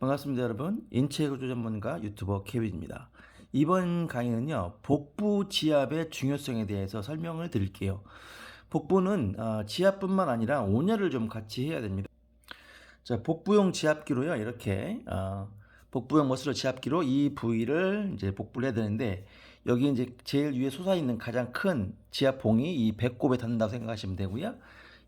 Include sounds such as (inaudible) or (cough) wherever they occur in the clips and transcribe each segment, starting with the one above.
반갑습니다 여러분. 인체 구조 전문가 유튜버 케빈입니다. 이번 강의는요 복부 지압의 중요성에 대해서 설명을 드릴게요. 복부는 어, 지압뿐만 아니라 온열을 좀 같이 해야 됩니다. 자 복부용 지압기로요 이렇게 어, 복부용 머슬러 지압기로 이 부위를 이제 복부를 해야 되는데 여기 이제 제일 위에 솟아 있는 가장 큰 지압봉이 이 배꼽에 닿는다고 생각하시면 되고요.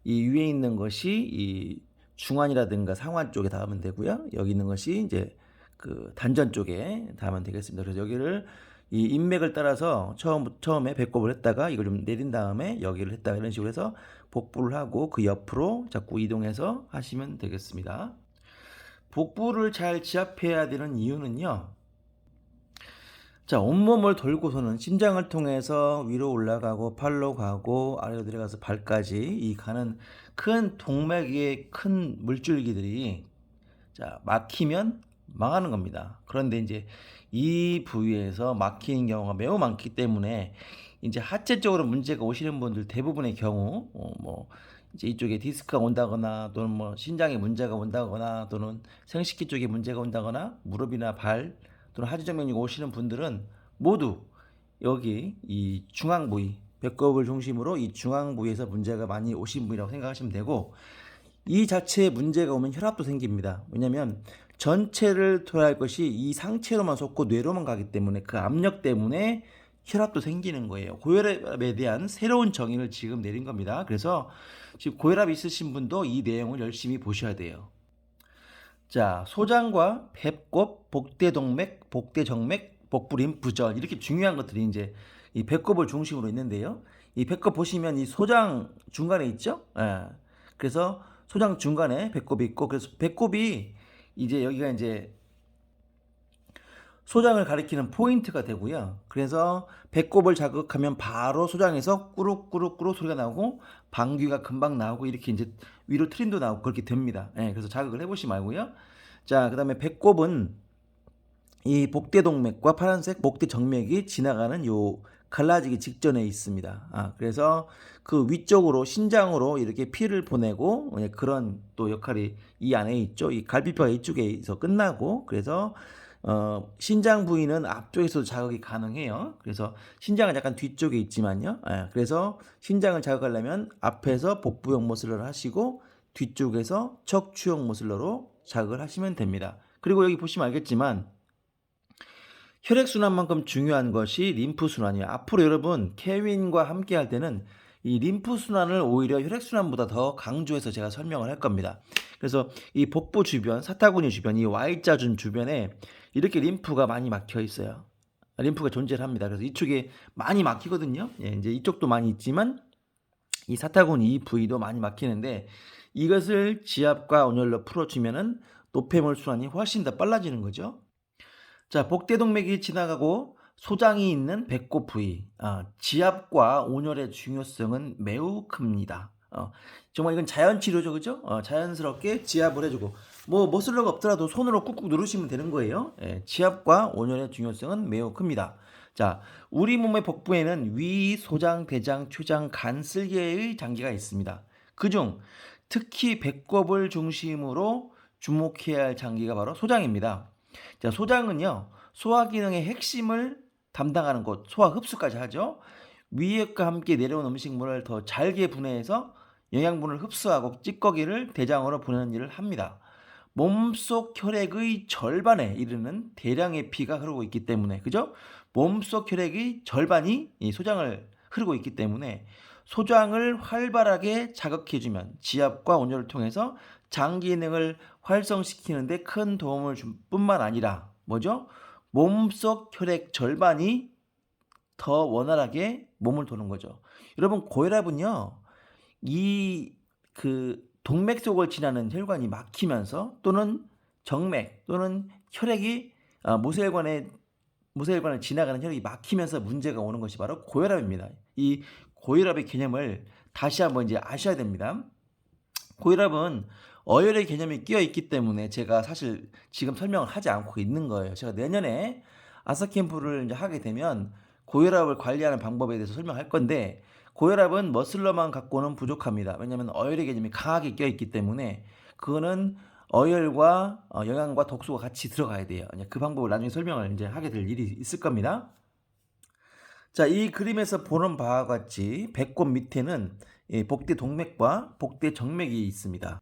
이 위에 있는 것이 이 중환이라든가 상환 쪽에 닿으면 되고요. 여기 있는 것이 이제 그 단전 쪽에 닿으면 되겠습니다. 그래서 여기를 이 인맥을 따라서 처음 처음에 배꼽을 했다가 이걸 좀 내린 다음에 여기를 했다 이런 식으로 해서 복부를 하고 그 옆으로 자꾸 이동해서 하시면 되겠습니다. 복부를 잘 지압해야 되는 이유는요. 자, 온몸을 돌고서는 심장을 통해서 위로 올라가고 팔로 가고 아래로 내려가서 발까지 이 가는 큰 동맥의 큰 물줄기들이 자, 막히면 망하는 겁니다. 그런데 이제 이 부위에서 막히는 경우가 매우 많기 때문에 이제 하체 쪽으로 문제가 오시는 분들 대부분의 경우 어, 뭐 이제 이쪽에 디스크가 온다거나 또는 뭐 신장에 문제가 온다거나 또는 생식기 쪽에 문제가 온다거나 무릎이나 발 또는 하지정맥류 오시는 분들은 모두 여기 이 중앙 부위 배꼽을 중심으로 이 중앙 부위에서 문제가 많이 오신 분이라고 생각하시면 되고 이 자체에 문제가 오면 혈압도 생깁니다. 왜냐하면 전체를 토할 것이 이 상체로만 솟고 뇌로만 가기 때문에 그 압력 때문에 혈압도 생기는 거예요. 고혈압에 대한 새로운 정의를 지금 내린 겁니다. 그래서 지금 고혈압 있으신 분도 이 내용을 열심히 보셔야 돼요. 자, 소장과 배꼽, 복대동맥, 복대정맥, 복부림, 부전 이렇게 중요한 것들이 이제 이 배꼽을 중심으로 있는데요. 이 배꼽 보시면 이 소장 중간에 있죠? 예. 그래서 소장 중간에 배꼽이 있고 그래서 배꼽이 이제 여기가 이제 소장을 가리키는 포인트가 되고요. 그래서 배꼽을 자극하면 바로 소장에서 꾸룩꾸룩꾸룩 소리가 나오고 방귀가 금방 나오고 이렇게 이제 위로 트림도 나오고 그렇게 됩니다. 예, 그래서 자극을 해보시 말고요. 자, 그 다음에 배꼽은 이 복대 동맥과 파란색 복대 정맥이 지나가는 요 갈라지기 직전에 있습니다. 아, 그래서 그 위쪽으로 신장으로 이렇게 피를 보내고 예, 그런 또 역할이 이 안에 있죠. 이 갈비뼈가 이쪽에서 끝나고 그래서 어, 신장 부위는 앞쪽에서도 자극이 가능해요. 그래서 신장은 약간 뒤쪽에 있지만요. 예, 그래서 신장을 자극하려면 앞에서 복부용 모슬러를 하시고 뒤쪽에서 척추용 모슬러로 자극을 하시면 됩니다. 그리고 여기 보시면 알겠지만 혈액순환만큼 중요한 것이 림프순환이에요. 앞으로 여러분 케빈과 함께 할 때는 이 림프순환을 오히려 혈액순환보다 더 강조해서 제가 설명을 할 겁니다. 그래서 이 복부 주변, 사타구니 주변, 이 Y자 준 주변에 이렇게 림프가 많이 막혀 있어요. 림프가 존재를 합니다. 그래서 이쪽에 많이 막히거든요. 예, 이제 이쪽도 많이 있지만 이 사타구니 이 부위도 많이 막히는데 이것을 지압과 온열로 풀어주면은 노폐물 순환이 훨씬 더 빨라지는 거죠. 자, 복대동맥이 지나가고 소장이 있는 배꼽 부위, 아, 지압과 온열의 중요성은 매우 큽니다. 어, 정말 이건 자연 치료죠, 그죠? 어, 자연스럽게 지압을 해주고 뭐 머슬러가 없더라도 손으로 꾹꾹 누르시면 되는 거예요. 예, 지압과 온열의 중요성은 매우 큽니다. 자, 우리 몸의 복부에는 위, 소장, 대장, 초장, 간, 쓸개의 장기가 있습니다. 그중 특히 배꼽을 중심으로 주목해야 할 장기가 바로 소장입니다. 자, 소장은요, 소화 기능의 핵심을 담당하는 곳, 소화 흡수까지 하죠. 위액과 함께 내려온 음식물을 더 잘게 분해해서 영양분을 흡수하고 찌꺼기를 대장으로 보내는 일을 합니다. 몸속 혈액의 절반에 이르는 대량의 피가 흐르고 있기 때문에, 그죠? 몸속 혈액의 절반이 이 소장을 흐르고 있기 때문에 소장을 활발하게 자극해주면 지압과 온열을 통해서 장 기능을 활성시키는데 큰 도움을 줄 뿐만 아니라 뭐죠? 몸속 혈액 절반이 더 원활하게 몸을 도는 거죠. 여러분 고혈압은요. 이 그 동맥 속을 지나는 혈관이 막히면서 또는 정맥 또는 혈액이 아, 모세혈관에 모세혈관을 지나가는 혈액이 막히면서 문제가 오는 것이 바로 고혈압입니다. 이 고혈압의 개념을 다시 한번 이제 아셔야 됩니다. 고혈압은 어혈의 개념이 끼어 있기 때문에 제가 사실 지금 설명을 하지 않고 있는 거예요. 제가 내년에 아사 캠프를 이제 하게 되면 고혈압을 관리하는 방법에 대해서 설명할 건데 고혈압은 머슬러만 갖고는 부족합니다. 왜냐하면 어혈의 개념이 강하게 끼어 있기 때문에 그거는 어혈과 어, 영양과 독소가 같이 들어가야 돼요. 그 방법을 나중에 설명을 이제 하게 될 일이 있을 겁니다. 자, 이 그림에서 보는 바와 같이 배꼽 밑에는 이 복대 동맥과 복대 정맥이 있습니다.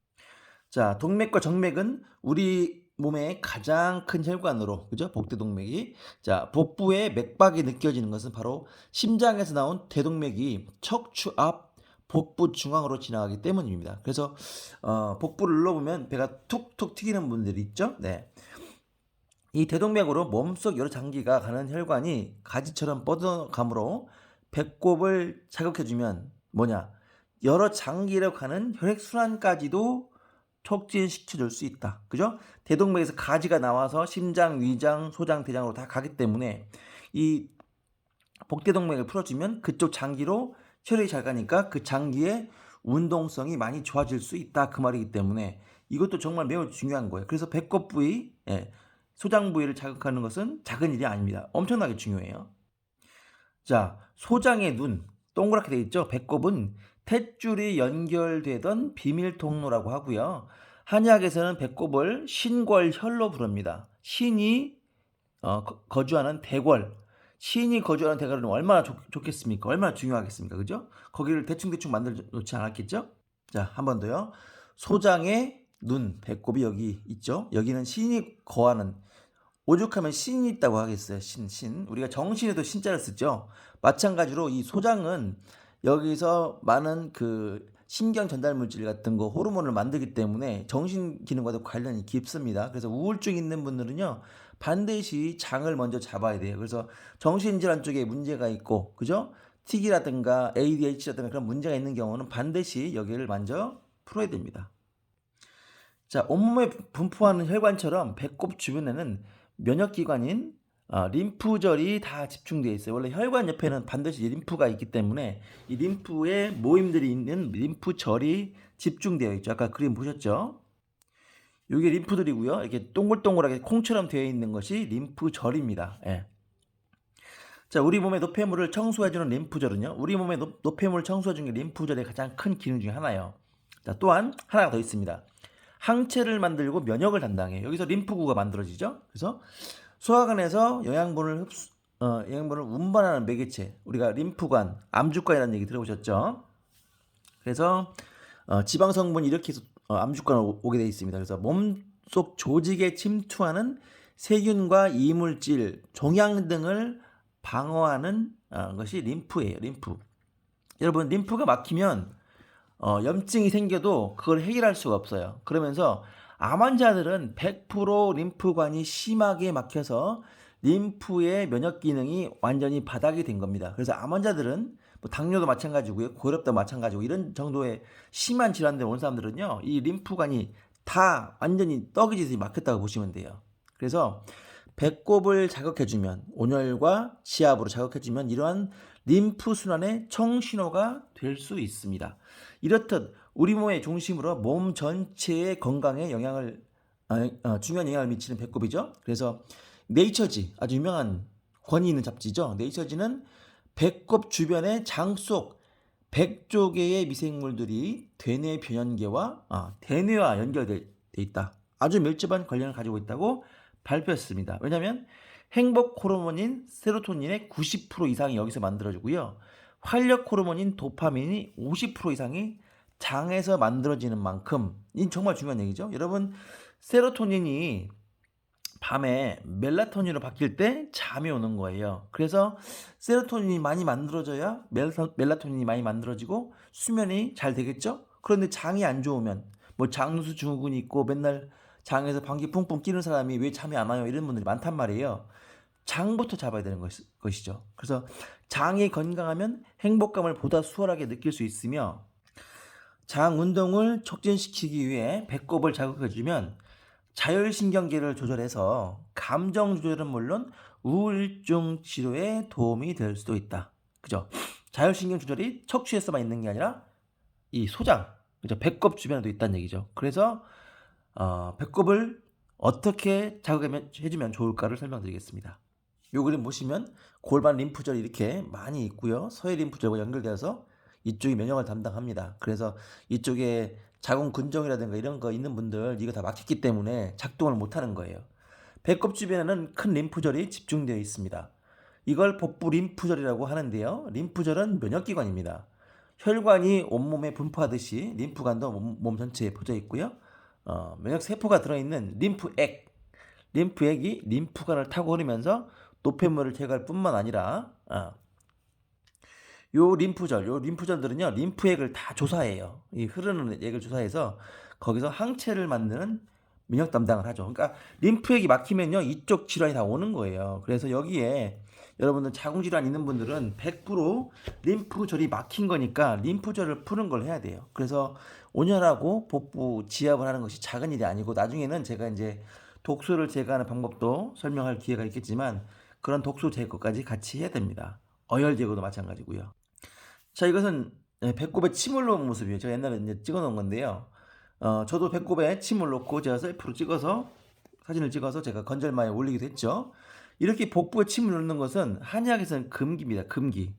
자, 동맥과 정맥은 우리 몸의 가장 큰 혈관으로, 그죠? 복대 동맥이. 자, 복부에 맥박이 느껴지는 것은 바로 심장에서 나온 대동맥이 척추 앞 복부 중앙으로 지나가기 때문입니다. 그래서 어, 복부를 눌러보면 배가 툭툭 튀기는 분들이 있죠. 네. 이 대동맥으로 몸속 여러 장기가 가는 혈관이 가지처럼 뻗어가므로 배꼽을 자극해주면 뭐냐 여러 장기로 가는 혈액순환까지도 촉진시켜줄 수 있다. 그죠? 대동맥에서 가지가 나와서 심장, 위장, 소장, 대장으로 다 가기 때문에 이 복대동맥을 풀어주면 그쪽 장기로 혈액이 잘 가니까 그 장기의 운동성이 많이 좋아질 수 있다. 그 말이기 때문에 이것도 정말 매우 중요한 거예요. 그래서 배꼽 부위, 예, 소장 부위를 자극하는 것은 작은 일이 아닙니다. 엄청나게 중요해요. 자, 소장의 눈, 동그랗게 되어 있죠? 배꼽은 탯줄이 연결되던 비밀 통로라고 하고요. 한의학에서는 배꼽을 신골혈로 부릅니다. 신이 어, 거- 거주하는 대궐, 신이 거주하는 대궐은 얼마나 좋, 좋겠습니까? 얼마나 중요하겠습니까? 그죠? 거기를 대충대충 만들어 놓지 않았겠죠? 자, 한 번 더요. 소장의 눈, 배꼽이 여기 있죠? 여기는 신이 거하는 오죽하면 신이 있다고 하겠어요. 신, 신. 우리가 정신에도 신자를 쓰죠. 마찬가지로 이 소장은 여기서 많은 그 신경 전달 물질 같은 거 호르몬을 만들기 때문에 정신 기능과도 관련이 깊습니다. 그래서 우울증 있는 분들은요 반드시 장을 먼저 잡아야 돼요. 그래서 정신 질환 쪽에 문제가 있고 그죠? TIG라든가 ADHD라든가 그런 문제가 있는 경우는 반드시 여기를 먼저 풀어야 됩니다. 자, 온몸에 분포하는 혈관처럼 배꼽 주변에는 면역기관인 어, 림프절이 다 집중되어 있어요. 원래 혈관 옆에는 반드시 림프가 있기 때문에 이 림프에 모임들이 있는 림프절이 집중되어 있죠. 아까 그림 보셨죠? 이게 림프들이고요. 이렇게 동글동글하게 콩처럼 되어 있는 것이 림프절입니다. 예. 자, 우리 몸의 노폐물을 청소해주는 림프절은요. 우리 몸의 노, 노폐물을 청소해주는 게 림프절의 가장 큰 기능 중에 하나예요. 자, 또한 하나가 더 있습니다. 항체를 만들고 면역을 담당해요. 여기서 림프구가 만들어지죠. 그래서 소화관에서 영양분을 흡수, 어, 영양분을 운반하는 매개체, 우리가 림프관, 암주관이라는 얘기 들어보셨죠? 그래서 어, 지방 성분이 이렇게 해서 어, 암주관을 오- 오게 되어 있습니다. 그래서 몸 속 조직에 침투하는 세균과 이물질, 종양 등을 방어하는 어, 것이 림프예요. 림프. 여러분 림프가 막히면 어, 염증이 생겨도 그걸 해결할 수가 없어요. 그러면서 암 환자들은 100% 림프관이 심하게 막혀서 림프의 면역 기능이 완전히 바닥이 된 겁니다. 그래서 암 환자들은 뭐 당뇨도 마찬가지고요. 고혈압도 마찬가지고 이런 정도의 심한 질환들 온 사람들은요. 이 림프관이 다 완전히 떡이듯이 막혔다고 보시면 돼요. 그래서 배꼽을 자극해주면 온열과 지압으로 자극해주면 이러한 림프 순환의 청신호가 될 수 있습니다. 이렇듯 우리 몸의 중심으로 몸 전체의 건강에 영향을 아, 어, 중요한 영향을 미치는 배꼽이죠. 그래서 네이처지 아주 유명한 권위 있는 잡지죠. 네이처지는 배꼽 주변의 장 속 100조 개의 미생물들이 대뇌 변연계와 아, 대뇌와 연결돼 있다. 아주 밀접한 관련을 가지고 있다고 발표했습니다. 왜냐하면 행복 호르몬인 세로토닌의 90% 이상이 여기서 만들어지고요. 활력 호르몬인 도파민이 50% 이상이 장에서 만들어지는 만큼 이 정말 중요한 얘기죠. 여러분 세로토닌이 밤에 멜라토닌으로 바뀔 때 잠이 오는 거예요. 그래서 세로토닌이 많이 만들어져야 멜라, 멜라토닌이 많이 만들어지고 수면이 잘 되겠죠. 그런데 장이 안 좋으면 뭐 장누수 증후군이 있고 맨날 장에서 방귀 뿡뿡 끼는 사람이 왜 잠이 안 와요? 이런 분들이 많단 말이에요. 장부터 잡아야 되는 것, 것이죠. 그래서 장이 건강하면 행복감을 보다 수월하게 느낄 수 있으며 장 운동을 촉진시키기 위해 배꼽을 자극해주면 자율신경계를 조절해서 감정 조절은 물론 우울증 치료에 도움이 될 수도 있다. 그죠? 자율신경 조절이 척추에서만 있는 게 아니라 이 소장, 그죠? 배꼽 주변에도 있다는 얘기죠. 그래서 어, 배꼽을 어떻게 자극해주면 좋을까를 설명드리겠습니다. 요 그림 보시면 골반 림프절이 이렇게 많이 있고요. 서해 림프절과 연결되어서 이쪽이 면역을 담당합니다. 그래서 이쪽에 자궁 근종이라든가 이런 거 있는 분들 이거 다 막혔기 때문에 작동을 못 하는 거예요. 배꼽 주변에는 큰 림프절이 집중되어 있습니다. 이걸 복부 림프절이라고 하는데요. 림프절은 면역기관입니다. 혈관이 온몸에 분포하듯이 림프관도 몸, 몸 전체에 퍼져 있고요. 어, 면역 세포가 들어있는 림프액, 림프액이 림프관을 타고 흐르면서 노폐물을 제거할 뿐만 아니라 어, 요 림프절, 요 림프절들은요 림프액을 다 조사해요. 이 흐르는 액을 조사해서 거기서 항체를 만드는 면역 담당을 하죠. 그러니까 림프액이 막히면요 이쪽 질환이 다 오는 거예요. 그래서 여기에 여러분들 자궁 질환 있는 분들은 100% 림프절이 막힌 거니까 림프절을 푸는 걸 해야 돼요. 그래서 온열하고 복부 지압을 하는 것이 작은 일이 아니고 나중에는 제가 이제 독소를 제거하는 방법도 설명할 기회가 있겠지만 그런 독소 제거까지 같이 해야 됩니다. 어열 제거도 마찬가지고요. 자, 이것은 네, 배꼽에 침을 놓은 모습이에요. 제가 옛날에 이제 찍어 놓은 건데요. 어, 저도 배꼽에 침을 놓고 제가 셀프로 찍어서 사진을 찍어서 제가 건절마에 올리기도 했죠. 이렇게 복부에 침을 놓는 것은 한의학에서는 금기입니다. 금기.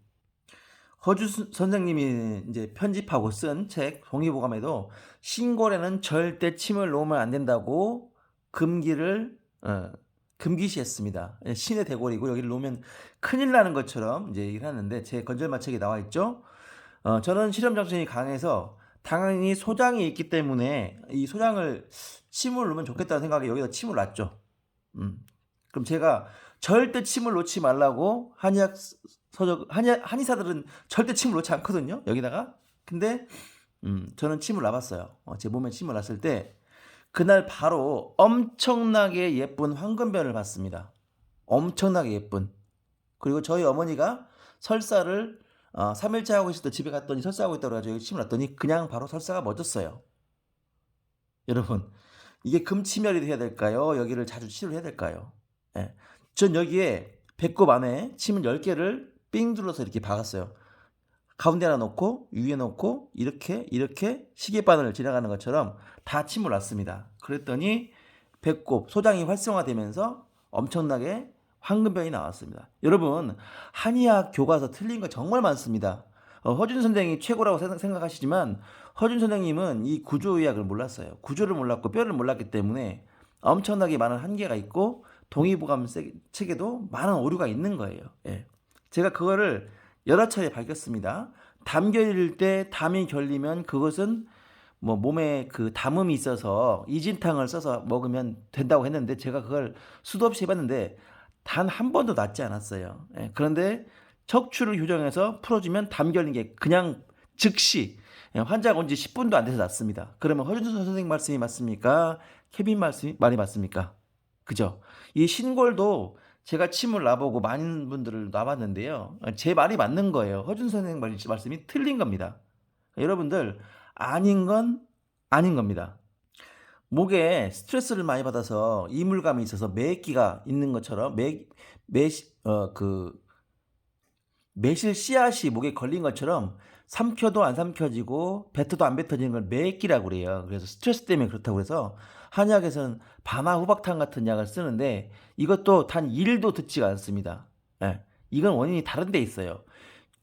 허주 수- 선생님이 이제 편집하고 쓴 책 동의보감에도 신골에는 절대 침을 놓으면 안 된다고 금기를 어, 금기시했습니다. 예, 신의 대골이고 여기를 놓으면 큰일 나는 것처럼 이제 얘기를 하는데 제 건절마 책에 나와 있죠. 어, 저는 실험 정신이 강해서 당연히 소장이 있기 때문에 이 소장을 침을 놓으면 좋겠다는 생각에 여기다 침을 놨죠. 음. 그럼 제가 절대 침을 놓지 말라고 한의학 서적 한의, 한의사들은 절대 침을 놓지 않거든요. 여기다가 근데 음, 저는 침을 놔봤어요. 어, 제 몸에 침을 놨을 때 그날 바로 엄청나게 예쁜 황금별을 봤습니다. 엄청나게 예쁜. 그리고 저희 어머니가 설사를 어, 3일째 하고 있을 때 집에 갔더니 설사하고 있다고 여기 침을 놨더니 그냥 바로 설사가 멎었어요. 여러분, 이게 금치멸이 돼야 될까요? 여기를 자주 치료를 해야 될까요? 예. 전 여기에 배꼽 안에 침을 10개를 삥 둘러서 이렇게 박았어요. 가운데 하나 놓고 위에 놓고 이렇게 이렇게 시계바늘을 지나가는 것처럼 다 침을 놨습니다. 그랬더니 배꼽 소장이 활성화되면서 엄청나게 황금변이 나왔습니다. 여러분 한의학 교과서 틀린 거 정말 많습니다. 어, 허준 선생이 최고라고 생각- 생각하시지만 허준 선생님은 이 구조의학을 몰랐어요. 구조를 몰랐고 뼈를 몰랐기 때문에 엄청나게 많은 한계가 있고 동의보감 세- 책에도 많은 오류가 있는 거예요. 예. 제가 그거를 여러 차례 밝혔습니다. 담 결릴 때 담이 결리면 그것은 뭐 몸에 그 담음이 있어서 이진탕을 써서 먹으면 된다고 했는데 제가 그걸 수도 없이 해봤는데 단 한 번도 낫지 않았어요. 예, 그런데 척추를 교정해서 풀어주면 담 결린 게 그냥 즉시 예, 환자가 온 지 10분도 안 돼서 낫습니다. 그러면 허준수 선생님 말씀이 맞습니까? 케빈 말씀이 말이 맞습니까? 그죠? 이 신골도 제가 침을 놔보고 많은 분들을 놔봤는데요. 제 말이 맞는 거예요. 허준 선생님 말- 말씀이 틀린 겁니다. 여러분들 아닌 건 아닌 겁니다. 목에 스트레스를 많이 받아서 이물감이 있어서 매기가 있는 것처럼 매 매 어 그 매실 씨앗이 목에 걸린 것처럼 삼켜도 안 삼켜지고 뱉어도 안 뱉어지는 걸 매기라고 그래요. 그래서 스트레스 때문에 그렇다고 해서 한약에서는 바나 후박탕 같은 약을 쓰는데 이것도 단 1도 듣지가 않습니다. 예, 이건 원인이 다른 데 있어요.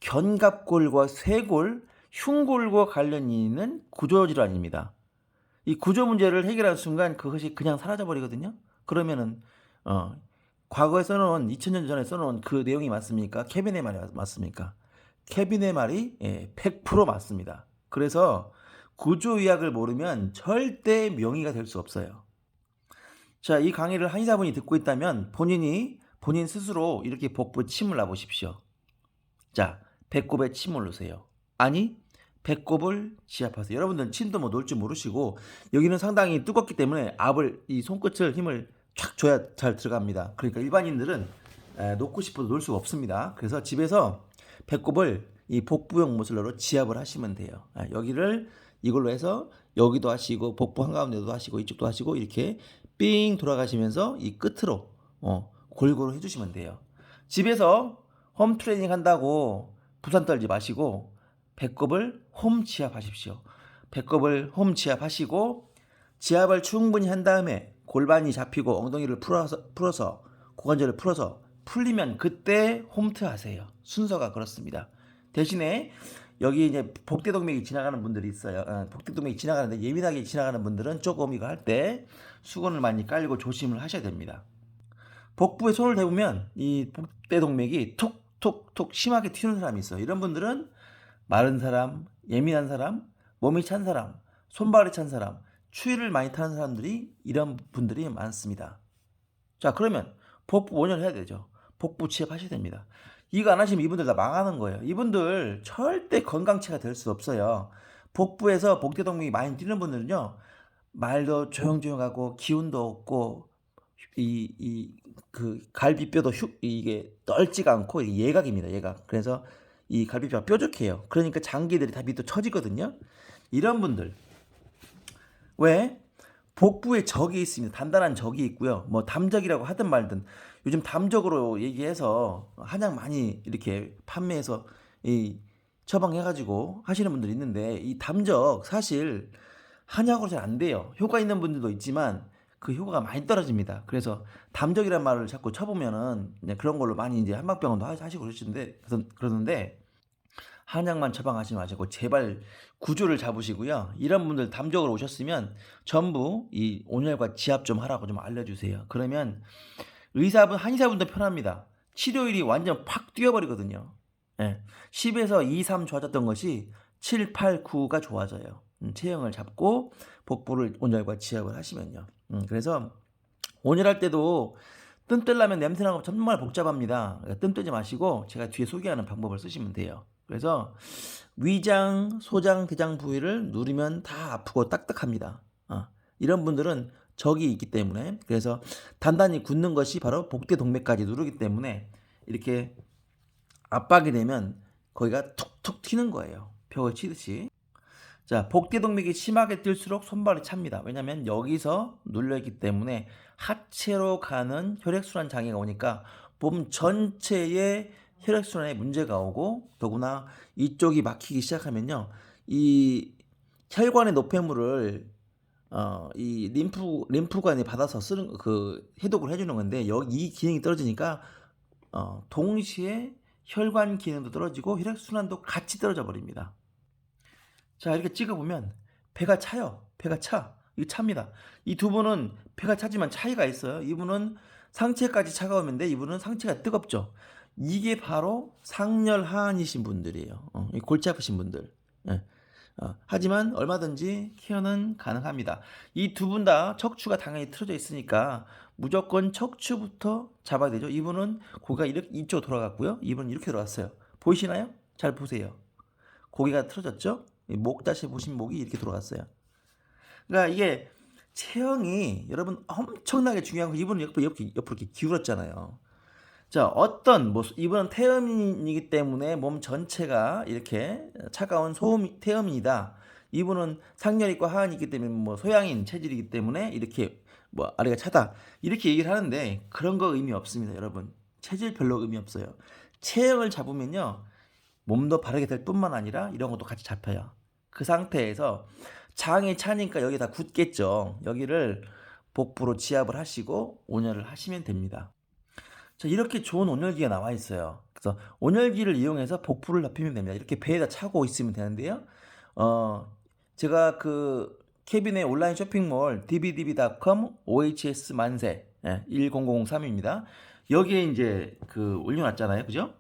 견갑골과 쇄골, 흉골과 관련이 있는 구조질환입니다. 이 구조 문제를 해결하는 순간 그것이 그냥 사라져 버리거든요. 그러면은 어 과거에 써놓은 2000년 전에 써놓은 그 내용이 맞습니까? 케빈의 말이 맞- 맞습니까? 케빈의 말이 예, 100% 맞습니다. 그래서 구조의학을 모르면 절대 명의가 될 수 없어요. 자, 이 강의를 한의사분이 듣고 있다면 본인이 본인 스스로 이렇게 복부 침을 놔보십시오. 자, 배꼽에 침을 놓으세요. 아니, 배꼽을 지압하세요. 여러분들은 침도 뭐 놓을 줄 모르시고 여기는 상당히 뜨겁기 때문에 압을 이 손끝을 힘을 쫙 줘야 잘 들어갑니다. 그러니까 일반인들은 에, 놓고 싶어도 놓을 수가 없습니다. 그래서 집에서 배꼽을 이 복부용 모슬러로 지압을 하시면 돼요. 아, 여기를 이걸로 해서 여기도 하시고 복부 한가운데도 하시고 이쪽도 하시고 이렇게 삥 돌아가시면서 이 끝으로 어, 골고루 해주시면 돼요. 집에서 홈 트레이닝 한다고 부산 떨지 마시고 배꼽을 홈 지압하십시오. 배꼽을 홈 지압하시고 지압을 충분히 한 다음에 골반이 잡히고 엉덩이를 풀어서 풀어서 고관절을 풀어서 풀리면 그때 홈트 하세요. 순서가 그렇습니다. 대신에 여기 이제 복대동맥이 지나가는 분들이 있어요. 어, 복대동맥이 지나가는데 예민하게 지나가는 분들은 조금 이거 할 때 수건을 많이 깔고 조심을 하셔야 됩니다. 복부에 손을 대보면 이 복대동맥이 툭툭툭 심하게 튀는 사람이 있어요. 이런 분들은 마른 사람, 예민한 사람, 몸이 찬 사람, 손발이 찬 사람, 추위를 많이 타는 사람들이 이런 분들이 많습니다. 자, 그러면 복부 온열해야 되죠. 복부 취합하셔야 됩니다. 이거 안 하시면 이분들 다 망하는 거예요. 이분들 절대 건강체가 될 수 없어요. 복부에서 복대동맥이 많이 뛰는 분들은요, 말도 조용조용하고 기운도 없고 이 이 그 갈비뼈도 휴 이게 넓지가 않고 이게 예각입니다. 예각. 그래서 이 갈비뼈가 뾰족해요. 그러니까 장기들이 다 밑으로 처지거든요. 이런 분들 왜 복부에 적이 있습니다. 단단한 적이 있고요. 뭐 담적이라고 하든 말든 요즘 담적으로 얘기해서 한약 많이 이렇게 판매해서 이 처방해가지고 하시는 분들이 있는데 이 담적 사실 한약으로 잘 안 돼요. 효과 있는 분들도 있지만 그 효과가 많이 떨어집니다. 그래서 담적이란 말을 자꾸 쳐보면은 그런 걸로 많이 이제 한방병원도 하- 하시고 그러시는데 그러는데 한약만 처방하지 마시고 제발 구조를 잡으시고요. 이런 분들 담적으로 오셨으면 전부 이 온열과 지압 좀 하라고 좀 알려주세요. 그러면 의사분 한의사분도 편합니다. 치료율이 완전 팍 뛰어버리거든요. 예. 10에서 2, 3 좋아졌던 것이 7, 8, 9가 좋아져요. 음, 체형을 잡고 복부를 온열과 지압을 하시면요. 음, 그래서 온열할 때도 뜸 뜨려면 냄새나고 정말 복잡합니다. 그러니까 뜸 뜨지 마시고 제가 뒤에 소개하는 방법을 쓰시면 돼요. 그래서 위장, 소장, 대장 부위를 누르면 다 아프고 딱딱합니다. 어, 이런 분들은 적이 있기 때문에 그래서 단단히 굳는 것이 바로 복대 동맥까지 누르기 때문에 이렇게 압박이 되면 거기가 툭툭 튀는 거예요. 벽을 치듯이. 자, 복대 동맥이 심하게 뛸수록 손발이 찹니다. 왜냐면 여기서 눌려있기 때문에 하체로 가는 혈액순환 장애가 오니까 몸 전체에 혈액순환에 문제가 오고 더구나 이쪽이 막히기 시작하면요. 이 혈관의 노폐물을 어, 이 림프 림프관이 받아서 쓰는 그 해독을 해주는 건데 여기 이 기능이 떨어지니까 어, 동시에 혈관 기능도 떨어지고 혈액 순환도 같이 떨어져 버립니다. 자 이렇게 찍어 보면 배가 차요. 배가 차. 이거 찹니다. 이 두 분은 배가 차지만 차이가 있어요. 이분은 상체까지 차가우면데 이분은 상체가 뜨겁죠. 이게 바로 상열 하한이신 분들이에요. 어, 이 골치 아프신 분들. 예. 어, 하지만 얼마든지 케어는 가능합니다. 이 두 분 다 척추가 당연히 틀어져 있으니까 무조건 척추부터 잡아야 되죠. 이분은 고기가 이렇게 이쪽 돌아갔고요. 이분은 이렇게 돌아갔어요. 보이시나요? 잘 보세요. 고기가 틀어졌죠? 이목 다시 보신 목이 이렇게 돌아갔어요. 그러니까 이게 체형이 여러분 엄청나게 중요한 거 이분은 옆으로 옆으로 이렇게 기울었잖아요. 자, 어떤 뭐 이분은 태음인이기 때문에 몸 전체가 이렇게 차가운 소음 태음이다. 이분은 상열이과 하한이기 때문에 뭐 소양인 체질이기 때문에 이렇게 뭐 아래가 차다. 이렇게 얘기를 하는데 그런 거 의미 없습니다, 여러분. 체질 별로 의미 없어요. 체형을 잡으면요. 몸도 바르게 될 뿐만 아니라 이런 것도 같이 잡혀요. 그 상태에서 장이 차니까 여기 다 굳겠죠. 여기를 복부로 지압을 하시고 온열을 하시면 됩니다. 자, 이렇게 좋은 온열기가 나와 있어요. 그래서 온열기를 이용해서 복부를 넓히면 됩니다. 이렇게 배에다 차고 있으면 되는데요. 어, 제가 그 케빈의 온라인 쇼핑몰 dbdb.com ohs 만세 예, 10003입니다. 여기에 이제 그 올려놨잖아요. 그죠?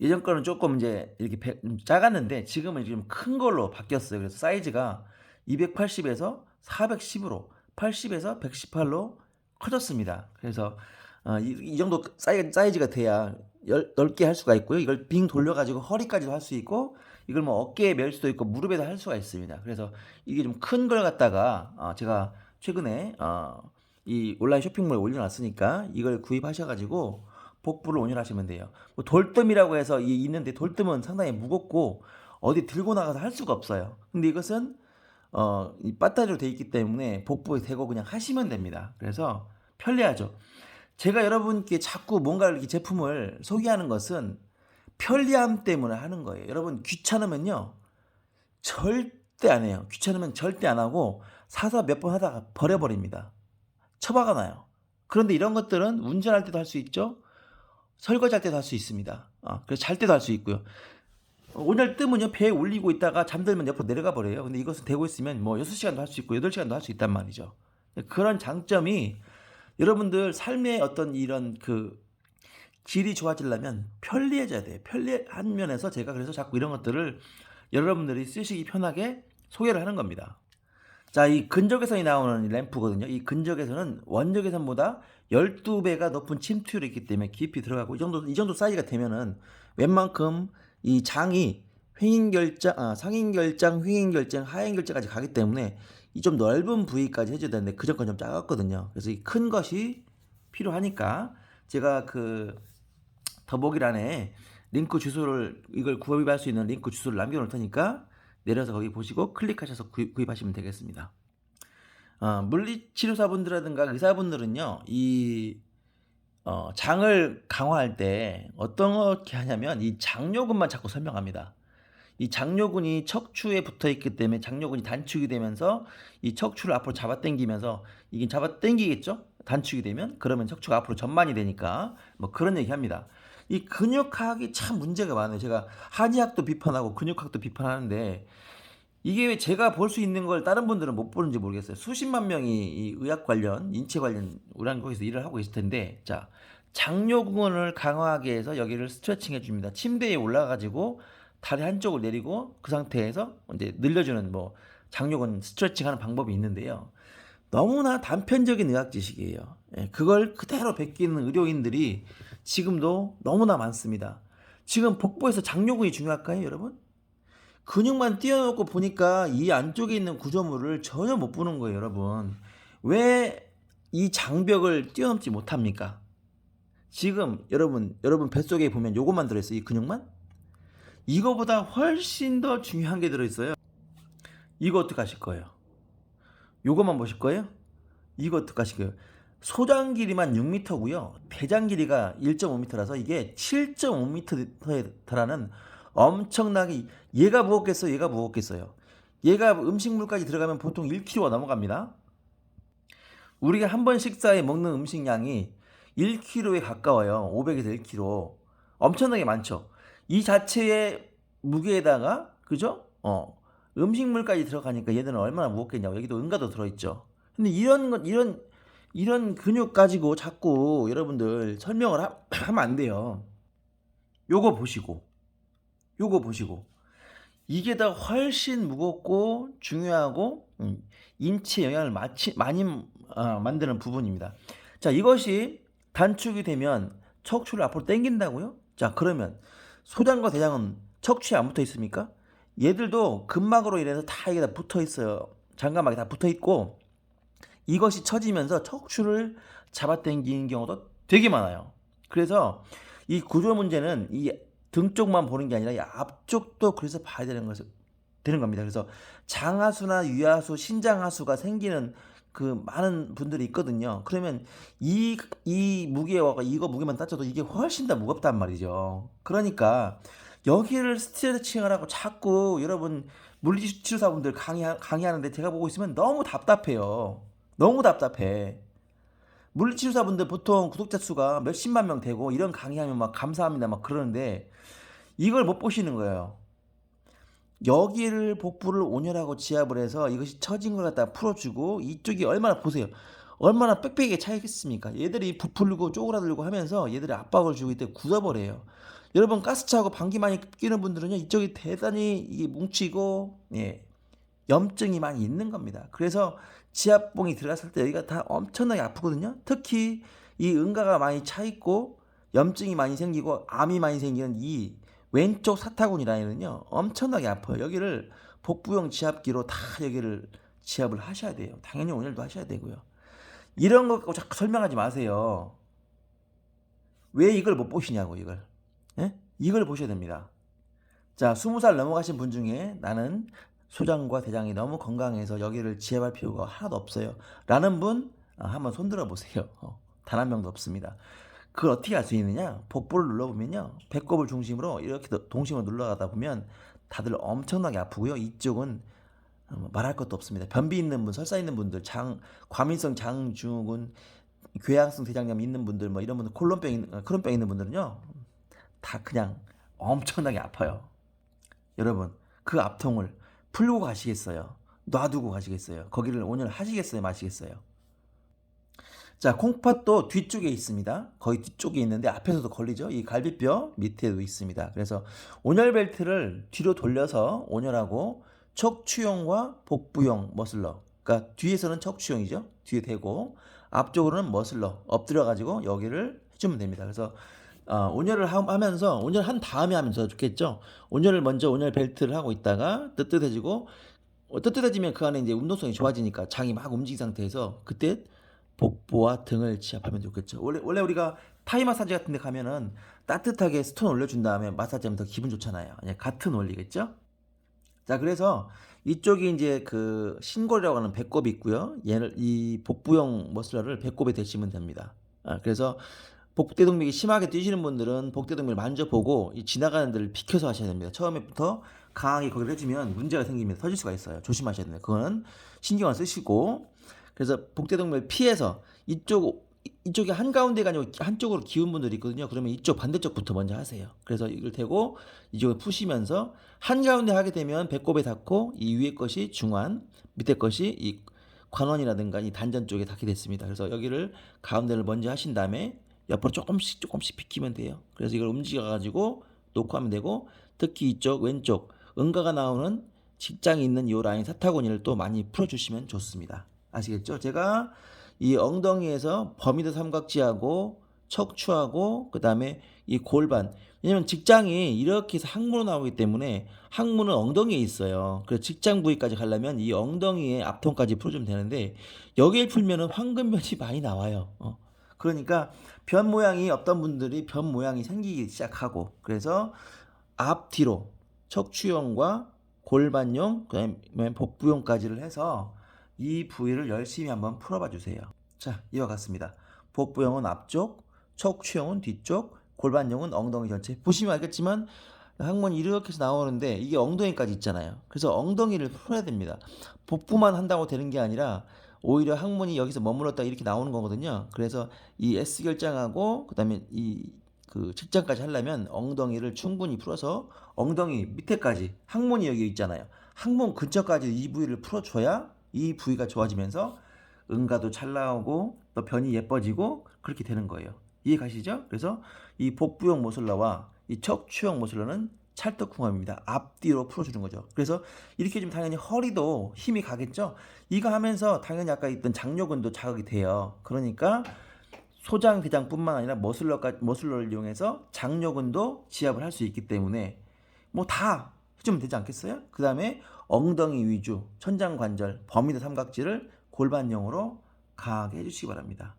예전 거는 조금 이제 이렇게 배- 좀 작았는데 지금은 좀큰 걸로 바뀌었어요. 그래서 사이즈가 280에서 410으로 80에서 118로 커졌습니다. 그래서 어, 이, 이 정도 사이, 사이 즈가 돼야 열- 넓게 할 수가 있고요. 이걸 빙 돌려가지고 허리까지도 할 수 있고 이걸 뭐 어깨에 멜 수도 있고 무릎에도 할 수가 있습니다. 그래서 이게 좀 큰 걸 갖다가 어, 제가 최근에 어, 이 온라인 쇼핑몰에 올려놨으니까 이걸 구입하셔가지고 복부를 온열하시면 돼요. 뭐 돌뜸이라고 해서 이 있는데 돌뜸은 상당히 무겁고 어디 들고 나가서 할 수가 없어요. 근데 이것은 어, 이 배터리로 돼 있기 때문에 복부에 대고 그냥 하시면 됩니다. 그래서 편리하죠. 제가 여러분께 자꾸 뭔가 이렇게 제품을 소개하는 것은 편리함 때문에 하는 거예요. 여러분 귀찮으면요. 절대 안 해요. 귀찮으면 절대 안 하고 사서 몇 번 하다가 버려버립니다. 처박아 놔요. 그런데 이런 것들은 운전할 때도 할 수 있죠. 설거지할 때도 할 수 있습니다. 아, 그래서 잘 때도 할 수 있고요. 오늘 뜨면요 배에 올리고 있다가 잠들면 옆으로 내려가 버려요. 근데 이것은 되고 있으면 뭐 6시간도 할 수 있고 8시간도 할 수 있단 말이죠. 그런 장점이 여러분들 삶의 어떤 이런 그 질이 좋아지려면 편리해져야 돼요. 편리한 면에서 제가 그래서 자꾸 이런 것들을 여러분들이 쓰시기 편하게 소개를 하는 겁니다. 자, 이 근적외선이 나오는 램프거든요. 이 근적외선은 원적외선보다 12배가 높은 침투율이 있기 때문에 깊이 들어가고 이 정도 이 정도 사이즈가 되면은 웬만큼 이 장이 횡인 결장, 아, 상인 결장, 횡인 결장, 하행결장까지 가기 때문에 이 좀 넓은 부위까지 해줘야 되는데 그 전 건 좀 작았거든요. 그래서 이 큰 것이 필요하니까 제가 그 더보기란에 링크 주소를 이걸 구입할 수 있는 링크 주소를 남겨놓을 테니까 내려서 거기 보시고 클릭하셔서 구입, 구입하시면 되겠습니다. 어, 물리치료사분들이라든가 의사분들은요, 이 어, 장을 강화할 때 어떤 게 하냐면 이 장요근만 자꾸 설명합니다. 이 장요근이 척추에 붙어 있기 때문에 장요근이 단축이 되면서 이 척추를 앞으로 잡아당기면서 이게 잡아당기겠죠? 단축이 되면 그러면 척추가 앞으로 전만이 되니까 뭐 그런 얘기 합니다. 이 근육학이 참 문제가 많아요. 제가 한의학도 비판하고 근육학도 비판하는데 이게 왜 제가 볼 수 있는 걸 다른 분들은 못 보는지 모르겠어요. 수십만 명이 이 의학 관련, 인체 관련 우량 거기서 일을 하고 있을 텐데, 자 장요근을 강화하기 위해서 여기를 스트레칭 해줍니다. 침대에 올라가지고 다리 한쪽을 내리고 그 상태에서 이제 늘려주는 뭐 장요근 스트레칭하는 방법이 있는데요. 너무나 단편적인 의학 지식이에요. 예, 그걸 그대로 베끼는 의료인들이 지금도 너무나 많습니다. 지금 복부에서 장요근이 중요할까요, 여러분? 근육만 띄워놓고 보니까 이 안쪽에 있는 구조물을 전혀 못 보는 거예요, 여러분. 왜 이 장벽을 뛰어넘지 못합니까? 지금 여러분, 여러분 뱃속에 보면 요것만 들어있어요, 이 근육만? 이거보다 훨씬 더 중요한 게 들어있어요. 이거 어떡하실 거예요? 요것만 보실 거예요? 이거 어떡하실 거예요? 소장 길이만 6m고요. 대장 길이가 1.5m라서 이게 7.5m에 달하는 엄청나게 얘가 무겁겠어요? 얘가 무겁겠어요? 얘가 음식물까지 들어가면 보통 1kg가 넘어갑니다. 우리가 한 번 식사에 먹는 음식량이 1kg에 가까워요. 500에서 1kg. 엄청나게 많죠. 이 자체의 무게에다가 그죠? 어. 음식물까지 들어가니까 얘들은 얼마나 무겁겠냐고. 여기도 은가도 들어 있죠. 근데 이런 것 이런 이런 근육 가지고 자꾸 여러분들 설명을 하, (clears throat) 하면 안 돼요. 요거 보시고 요거 보시고 이게 더 훨씬 무겁고 중요하고 음, 인체 영향을 마치, 많이 어, 만드는 부분입니다. 자 이것이 단축이 되면 척추를 앞으로 당긴다고요? 자 그러면 소장과 대장은 척추에 안 붙어 있습니까? 얘들도 근막으로 인해서 다 이게 다 붙어 있어요. 장가막이 다 붙어 있고 이것이 처지면서 척추를 잡아당기는 경우도 되게 많아요. 그래서 이 구조 문제는 이 등 쪽만 보는 게 아니라 이 앞쪽도 그래서 봐야 되는 것을 되는 겁니다. 그래서 장하수나 유하수, 신장하수가 생기는 그 많은 분들이 있거든요. 그러면 이, 이 무게와 이거 무게만 따져도 이게 훨씬 더 무겁단 말이죠. 그러니까 여기를 스트레칭을 하고 자꾸 여러분 물리치료사분들 강의, 강의하는데 제가 보고 있으면 너무 답답해요. 너무 답답해. 물리치료사분들 보통 구독자 수가 몇십만 명 되고 이런 강의하면 막 감사합니다 막 그러는데 이걸 못 보시는 거예요. 여기를 복부를 온열하고 지압을 해서 이것이 처진 걸 갖다 풀어주고 이쪽이 얼마나 보세요. 얼마나 빽빽하게 차있겠습니까? 얘들이 부풀고 쪼그라들고 하면서 얘들이 압박을 주고 이때 굳어버려요. 여러분 가스 차고 방귀 많이 끼는 분들은요 이쪽이 대단히 이게 뭉치고 예 염증이 많이 있는 겁니다. 그래서 지압봉이 들어갔을 때 여기가 다 엄청나게 아프거든요. 특히 이 응가가 많이 차 있고 염증이 많이 생기고 암이 많이 생기는 이 왼쪽 사타구니 라인은요 엄청나게 아파요. 여기를 복부형 지압기로 다 여기를 지압을 하셔야 돼요. 당연히 오늘도 하셔야 되고요. 이런 거 갖고 자꾸 설명하지 마세요. 왜 이걸 못 보시냐고 이걸. 예? 이걸 보셔야 됩니다. 자, 20살 넘어가신 분 중에 나는 소장과 대장이 너무 건강해서 여기를 지압할 필요가 하나도 없어요. 라는 분 아, 한번 손들어 보세요. 어, 단한 명도 없습니다. 그걸 어떻게 알 수 있느냐? 복부를 눌러보면요. 배꼽을 중심으로 이렇게 동심을 눌러가다 보면 다들 엄청나게 아프고요. 이쪽은 어, 말할 것도 없습니다. 변비 있는 분, 설사 있는 분들, 장, 과민성 장증후군, 궤양성 대장염 있는 분들, 뭐 이런 분들, 콜론병, 있는- 크론병 있는 분들은요. 다 그냥 엄청나게 아파요. 여러분 그 앞통을 풀고 가시겠어요? 놔두고 가시겠어요? 거기를 온열 하시겠어요? 마시겠어요? 자, 콩팥도 뒤쪽에 있습니다. 거의 뒤쪽에 있는데 앞에서도 걸리죠. 이 갈비뼈 밑에도 있습니다. 그래서 온열 벨트를 뒤로 돌려서 온열하고 척추형과 복부형 머슬러. 그러니까 뒤에서는 척추형이죠. 뒤에 대고 앞쪽으로는 머슬러 엎드려 가지고 여기를 해주면 됩니다. 그래서 어, 온열을 하- 하면서 온열 한 다음에 하면 더 좋겠죠. 온열을 먼저 온열 벨트를 하고 있다가 뜨뜻해지고 어, 뜨뜻해지면 그 안에 이제 운동성이 좋아지니까 장이 막 움직인 상태에서 그때 복부와 등을 지압하면 좋겠죠. 원래 원래 우리가 타이 마사지 같은 데 가면은 따뜻하게 스톤 올려준 다음에 마사지하면 더 기분 좋잖아요. 예, 같은 원리겠죠? 자, 그래서 이쪽이 이제 그 신골이라고 하는 배꼽이 있고요. 얘를 이 복부형 머슬러를 배꼽에 대시면 됩니다. 아, 그래서 복대동맥이 심하게 뛰시는 분들은 복대동맥을 만져보고 이 지나가는 데를 비켜서 하셔야 됩니다. 처음에부터 강하게 거기를 해주면 문제가 생깁니다. 터질 수가 있어요. 조심하셔야 됩니다. 그거는 신경을 쓰시고 그래서 복대동맥을 피해서 이쪽 이쪽이 한 가운데가 아니고 한쪽으로 기운 분들이 있거든요. 그러면 이쪽 반대쪽부터 먼저 하세요. 그래서 이걸 대고 이쪽을 푸시면서 한 가운데 하게 되면 배꼽에 닿고 이 위에 것이 중환, 밑에 것이 이 관원이라든가 이 단전 쪽에 닿게 됐습니다. 그래서 여기를 가운데를 먼저 하신 다음에 옆으로 조금씩 조금씩 비키면 돼요. 그래서 이걸 움직여 가지고 놓고 하면 되고 특히 이쪽 왼쪽 응가가 나오는 직장이 있는 이 라인 사타구니를 또 많이 풀어주시면 좋습니다. 아시겠죠? 제가 이 엉덩이에서 버미드 삼각지하고 척추하고 그 다음에 이 골반 왜냐면 직장이 이렇게 해서 항문으로 나오기 때문에 항문은 엉덩이에 있어요. 그래서 직장 부위까지 가려면 이 엉덩이의 앞통까지 풀어주면 되는데 여기에 풀면은 황금변이 많이 나와요. 어. 그러니까 변 모양이 어떤 분들이 변 모양이 생기기 시작하고 그래서 앞뒤로 척추형과 골반용 그다음에 복부용까지를 해서 이 부위를 열심히 한번 풀어봐 주세요. 자 이와 같습니다. 복부형은 앞쪽, 척추형은 뒤쪽, 골반형은 엉덩이 전체. 보시면 알겠지만 항문이 이렇게 해서 나오는데 이게 엉덩이까지 있잖아요. 그래서 엉덩이를 풀어야 됩니다. 복부만 한다고 되는 게 아니라 오히려 항문이 여기서 머물렀다 이렇게 나오는 거거든요. 그래서 이 S 결장하고 그다음에 이 그 직장까지 하려면 엉덩이를 충분히 풀어서 엉덩이 밑에까지 항문이 여기 있잖아요. 항문 근처까지 이 부위를 풀어줘야 이 부위가 좋아지면서 응가도 잘 나오고 또 변이 예뻐지고 그렇게 되는 거예요. 이해 가시죠? 그래서 이 복부형 모슬라와 이 척추형 모슬라는 찰떡궁합입니다. 앞뒤로 풀어주는 거죠. 그래서 이렇게 좀 당연히 허리도 힘이 가겠죠. 이거 하면서 당연히 아까 있던 장요근도 자극이 돼요. 그러니까 소장 대장뿐만 아니라 머슬러까 머슬러를 이용해서 장요근도 지압을 할 수 있기 때문에 뭐 다 해주면 되지 않겠어요? 그 다음에 엉덩이 위주 천장 관절 버미드 삼각지를 골반형으로 강하게 해주시기 바랍니다.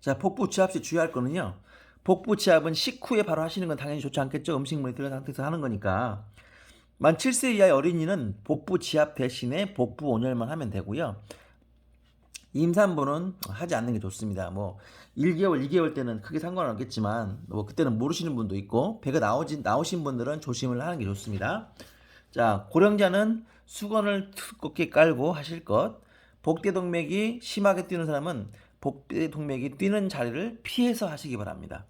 자 복부 지압 시 주의할 거는요. 복부 지압은 식후에 바로 하시는 건 당연히 좋지 않겠죠. 음식물이 들어간 상태에서 하는 거니까. 만 7세 이하의 어린이는 복부 지압 대신에 복부 온열만 하면 되고요. 임산부는 하지 않는 게 좋습니다. 뭐 1개월, 2개월 때는 크게 상관은 없겠지만 뭐 그때는 모르시는 분도 있고 배가 나오진 나오신 분들은 조심을 하는 게 좋습니다. 자, 고령자는 수건을 두껍게 깔고 하실 것. 복대 동맥이 심하게 뛰는 사람은 복대 동맥이 뛰는 자리를 피해서 하시기 바랍니다.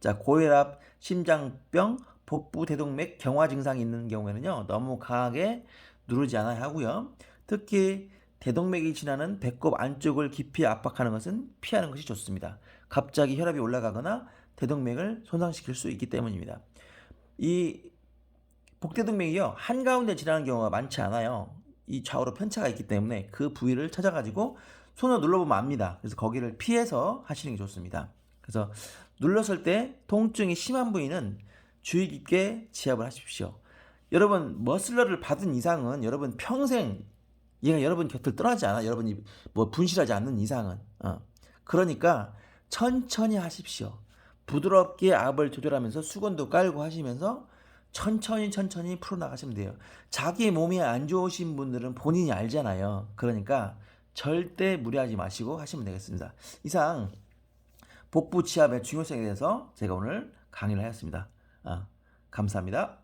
자, 고혈압, 심장병, 복부 대동맥 경화 증상이 있는 경우에는요. 너무 강하게 누르지 않아야 하고요. 특히 대동맥이 지나는 배꼽 안쪽을 깊이 압박하는 것은 피하는 것이 좋습니다. 갑자기 혈압이 올라가거나 대동맥을 손상시킬 수 있기 때문입니다. 이 복대동맥이요 한가운데 지나는 경우가 많지 않아요. 이 좌우로 편차가 있기 때문에 그 부위를 찾아가지고 손으로 눌러보면 압니다. 그래서 거기를 피해서 하시는 게 좋습니다. 그래서 눌렀을 때 통증이 심한 부위는 주의 깊게 지압을 하십시오. 여러분 머슬러를 받은 이상은 여러분 평생 얘가 여러분 곁을 떠나지 않아. 여러분이 뭐 분실하지 않는 이상은. 어. 그러니까 천천히 하십시오. 부드럽게 압을 조절하면서 수건도 깔고 하시면서 천천히 천천히 풀어나가시면 돼요. 자기 몸이 안 좋으신 분들은 본인이 알잖아요. 그러니까 절대 무리하지 마시고 하시면 되겠습니다. 이상 복부 치압의 중요성에 대해서 제가 오늘 강의를 하였습니다. 아, 감사합니다.